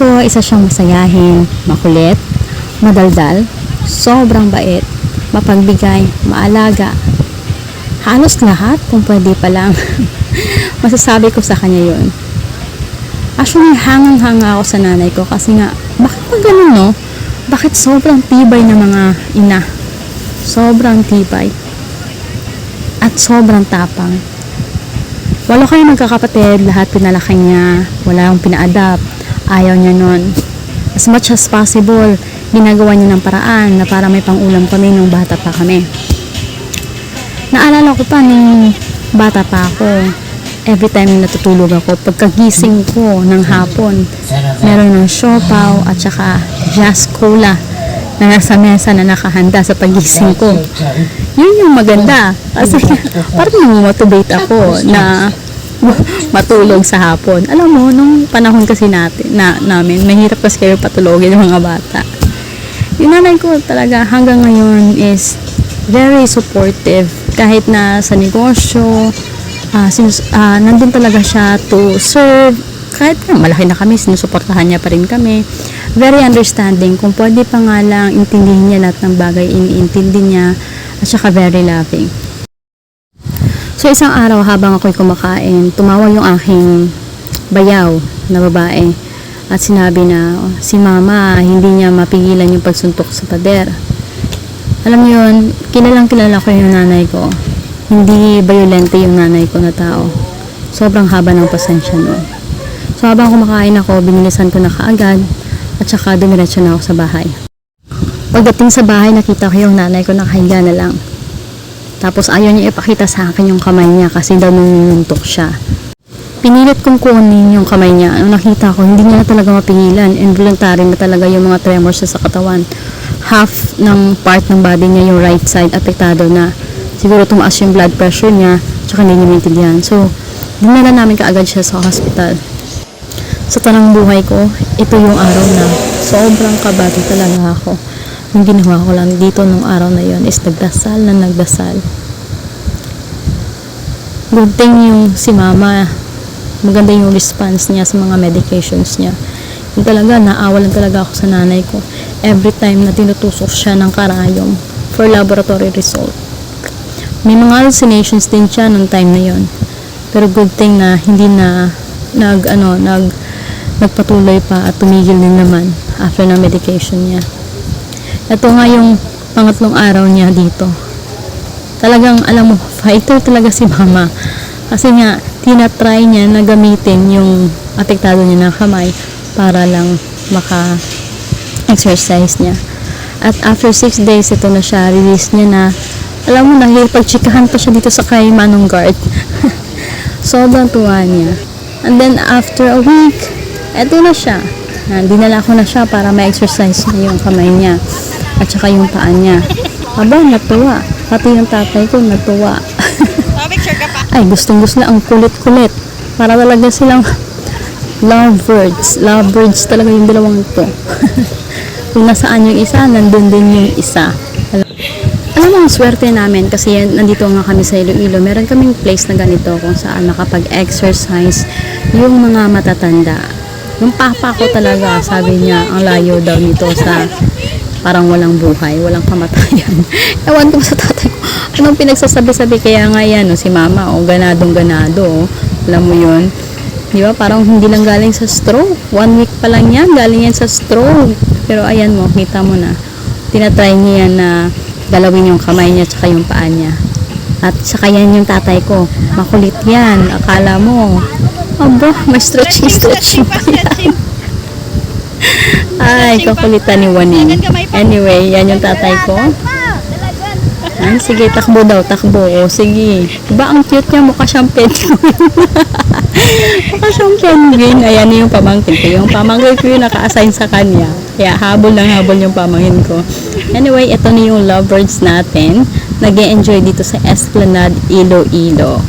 ko, isa siyang masayahin, makulit, madaldal, sobrang bait, mapagbigay, maalaga. Halos lahat, kung pwede pa lang. Masasabi ko sa kanya yun. Actually, hangang-hanga ako sa nanay ko kasi nga, bakit ba ganun, no? Bakit sobrang tibay ng mga ina? Sobrang tibay. At sobrang tapang. Walo kayo magkakapatid, lahat pinalaki niya, wala akong pina-adapt, ayaw niya nun. As much as possible, ginagawa niya ng paraan na para may pangulam kami nung bata pa kami. Naalala ko pa nung bata pa ako, every time na natutulog ako, pagkagising ko ng hapon, meron ng siopaw at saka jazz cola na nasa mesa na nakahanda sa pagising ko. Yun yung maganda. Kasi parang motivate ako na matulog sa hapon. Alam mo, nung panahon kasi natin, na, namin, mahirap kasi kayo patulogin ng mga bata. Yung nanay ko talaga hanggang ngayon is very supportive. Kahit na sa negosyo, ah sinus, ah, nandun talaga siya to serve. Kahit na malaki na kami, sinusuportahan niya pa rin kami. Very understanding. Kung pwede pa nga lang intindihin niya lahat ng bagay, iniintindi niya. At saka very loving. So isang araw habang ako'y kumakain, tumawag yung aking bayaw na babae at sinabi na "Oh, si mama hindi niya mapigilan yung pagsuntok sa pader. Alam mo yun, kilalang kilala ko yung nanay ko. Hindi violente yung nanay ko na tao. Sobrang haba ng pasensya nun. So habang kumakain ako, binilisan ko na kaagad at saka dumiretso na ako sa bahay. Pagdating sa bahay, nakita ko yung nanay ko nakahiga na lang. Tapos ayaw niya ipakita sa akin yung kamay niya kasi daw nanununtok siya. Pinilit kong kunin yung kamay niya. Nung nakita ko, hindi niya na talaga mapigilan. Involuntary na talaga yung mga tremors sa katawan. Half ng part ng body niya, yung right side, apektado na. Siguro tumaas yung blood pressure niya, tsaka hindi niya maintindihan. So, dinala namin kaagad siya sa hospital. Sa tanang buhay ko, ito yung araw na sobrang kabado talaga ako. Yung ginawa ko lang dito nung araw na yon is nagdasal na nagdasal. Good thing yung si mama, maganda yung response niya sa mga medications niya. Yung talaga, naawalan talaga ako sa nanay ko. Every time na tinutusok siya ng karayom for laboratory result. May mga hallucinations din siya nung time na yon. Pero good thing na hindi na nag ano nag nagpatuloy pa at tumigil din naman after ng medication niya. Ito nga yung pangatlong araw niya dito. Talagang alam mo, fighter talaga si mama. Kasi nga, tinatry niya na gamitin yung apektado niya ng kamay para lang maka-exercise niya. At after 6 days, ito na siya, release niya na, alam mo, nakipagchikahan pa siya dito sa kay Manong Guard. Sobrang tuwa niya. And then, after a week, eto na siya. Ah, dinala ko na siya para ma-exercise niya yung kamay niya at saka yung paa niya. Aba, natuwa. Pati yung tatay ko natuwa. pa. Ay, gustong gusto na ang kulit-kulit. Para talaga silang lovebirds. Lovebirds talaga yung dalawang to. Kung nasaan yung isa, nandun din yung isa. Alam, mo, ang swerte namin kasi yan, nandito nga kami sa Iloilo. Meron kaming place na ganito kung saan makapag-exercise yung mga matatanda. Yung papa ko talaga, sabi niya, ang layo daw nito sa parang walang buhay, walang kamatayan. Ewan ko sa tatay ko, anong pinagsasabi-sabi kaya nga yan, no, si mama, oh, ganadong ganado, oh. alam mo yun. Di ba, parang hindi lang galing sa stroke. One week pa lang yan, galing yan sa stroke. Pero ayan mo, kita mo na, tinatry niya na galawin yung kamay niya tsaka yung paa niya. At saka yan yung tatay ko, makulit yan, akala mo, aba, may stretching, stretching pa yan. Ay, kakulitan ni Waning. Anyway, yan yung tatay ko. Ay, sige, takbo daw, takbo. O, sige. Diba, ang cute niya, mukha siyang penguin. mukha siyang penguin. Ayan yung pamangkin ko. Yung pamangkin ko yung naka-assign sa kanya. Kaya habol ng habol yung pamangkin ko. Anyway, ito na yung lovebirds natin. nag enjoy dito sa Esplanade Iloilo.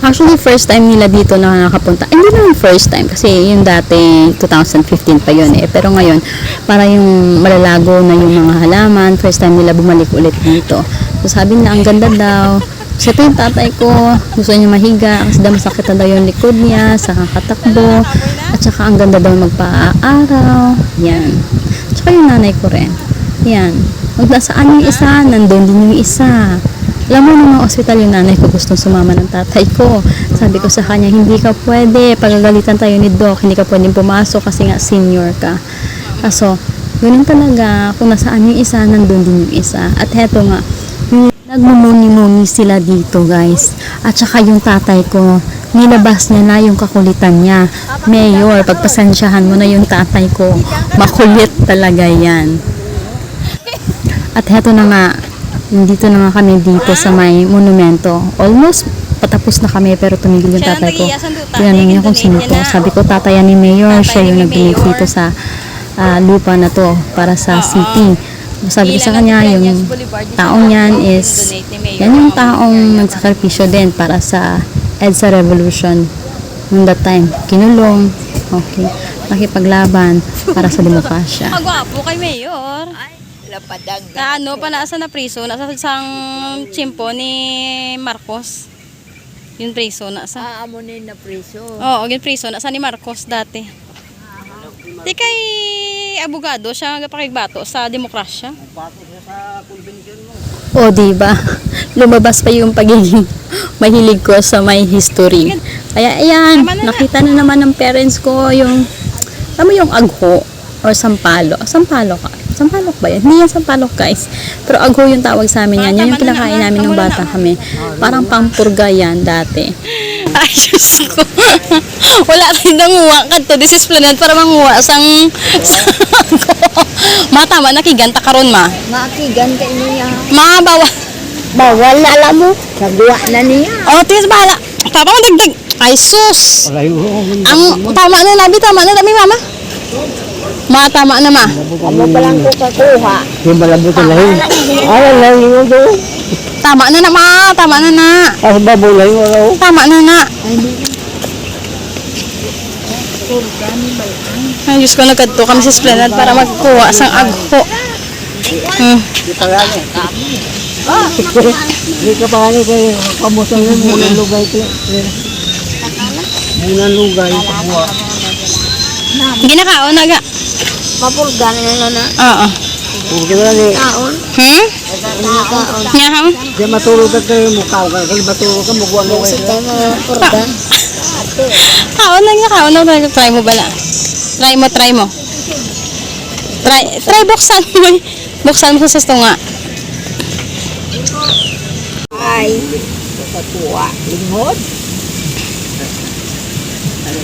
Actually, first time nila dito na nakapunta. Hindi naman first time kasi yung dati 2015 pa yun eh. Pero ngayon, para yung malalago na yung mga halaman, first time nila bumalik ulit dito. So sabi nila, ang ganda daw. So ito yung tatay ko, gusto niya mahiga kasi daw masakit na daw yung likod niya sa kakatakbo. At saka ang ganda daw magpa-araw. Yan. At saka yung nanay ko rin. Yan. Huwag nasaan yung isa, nandun din yung isa. Alam mo, nung ospital yung nanay ko gustong sumama ng tatay ko. Sabi ko sa kanya, hindi ka pwede. Pagagalitan tayo ni Doc, hindi ka pwedeng pumasok kasi nga senior ka. Kaso, ganun talaga. Kung nasaan yung isa, nandun din yung isa. At heto nga, yung nagmumuni-muni sila dito, guys. At saka yung tatay ko, nilabas niya na yung kakulitan niya. Mayor, pagpasensyahan mo na yung tatay ko. Makulit talaga yan. At heto na nga, nandito na nga kami dito sa may monumento. Almost patapos na kami pero tumigil yung tatay ko. tatay, Tinanong niya kung sino to. Sabi ko, tataya ni Mayor. Tatay Siya yung nag-donate dito sa ah, lupa na to para sa city. Sabi ko sa kanya, yung taong yan is, yan yung taong nagsakripisyo din para sa EDSA Revolution. Noong that time, kinulong, okay, nakipaglaban para sa demokrasya. Magwapo kay Mayor. Lapadag. Na ano, pa nasa na priso, nasa isang chimpo ni Marcos. Yung priso, nasa. Aamunin na preso. Oo, yung priso, nasa ni Marcos dati. Di kay abogado, siya napakigbato sa demokrasya. O, di ba? Lumabas pa yung pagiging mahilig ko sa may history. Kaya, ayan, na na. nakita na naman ng parents ko yung, alam mo yung agho or sampalo. Sampalo ka. Sampalok ba yan? Hindi yan sampalok, guys. Pero agho yung tawag sa amin yan. Yan yung kinakain na, namin na bata kami. Parang pampurga yan dati. Ay, Diyos ko. Wala rin nanguha ka to. This is planet para manguha sang... Nakiganta karon ma. Makigan ka niya. Mabawa. Bawal na alam mo. Nagawa na niya. O, tingis bahala. Tama mo dagdag. Ay, sus. Ang tama na labi, tama na dami mama. Ma, tama na ma. Amo pa lang ko kakuha. Yung malabot na lahi. Ay, lahi mo doon. Tama na na ma, tama na na. Ay, babulay mo raw. Tama na na. Ay, Diyos ko, nagkadto kami sa Esplanade para magkuha sang agho. Hmm. Hindi ka pa ano kayo. Kamusta yun? Munang lugay ko. Munang lugay. Ginakaon na ga. Mapulgan na na. Oo. Huwag na ni. Kaon. Hmm? Kaon. Nga ha? Di matulog ka kayo. Mukhaw ka. Kaya matulog ka. Mugwan mo tayo mapulgan. Kaon na nga, kaon na. Try mo bala. Try mo, try mo. Try, try buksan mo. Buksan mo sa tunga. Ay. Kakuha. Linghod.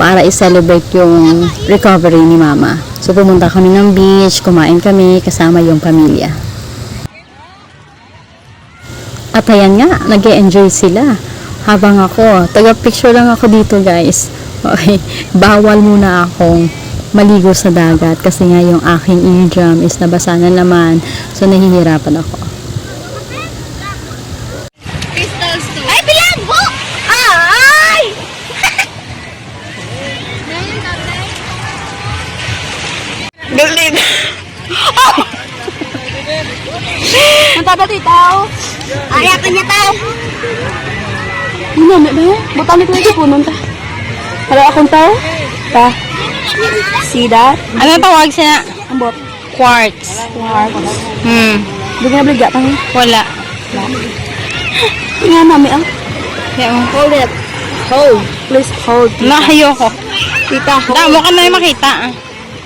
para i-celebrate yung recovery ni mama. So pumunta kami ng beach, kumain kami kasama yung pamilya. At ayan nga, nag enjoy sila. Habang ako, taga-picture lang ako dito guys. Okay, bawal muna akong maligo sa dagat kasi nga yung aking eardrum is nabasa na naman. So nahihirapan ako. Galit. Ang taba dito. Ay, ako niya tao. Ano na ba? Botanic na ito punon ta. Hello, akong tao? Ta. See that? Ano tawag siya? Ambot. Quartz. Quartz. Hmm. Hindi nga bliga kami. Wala. Nga mami ang Kaya mo. Hold it. Hold. please hold. Nahayo ko. Tita, hold. Damo ka na yung makita. ah.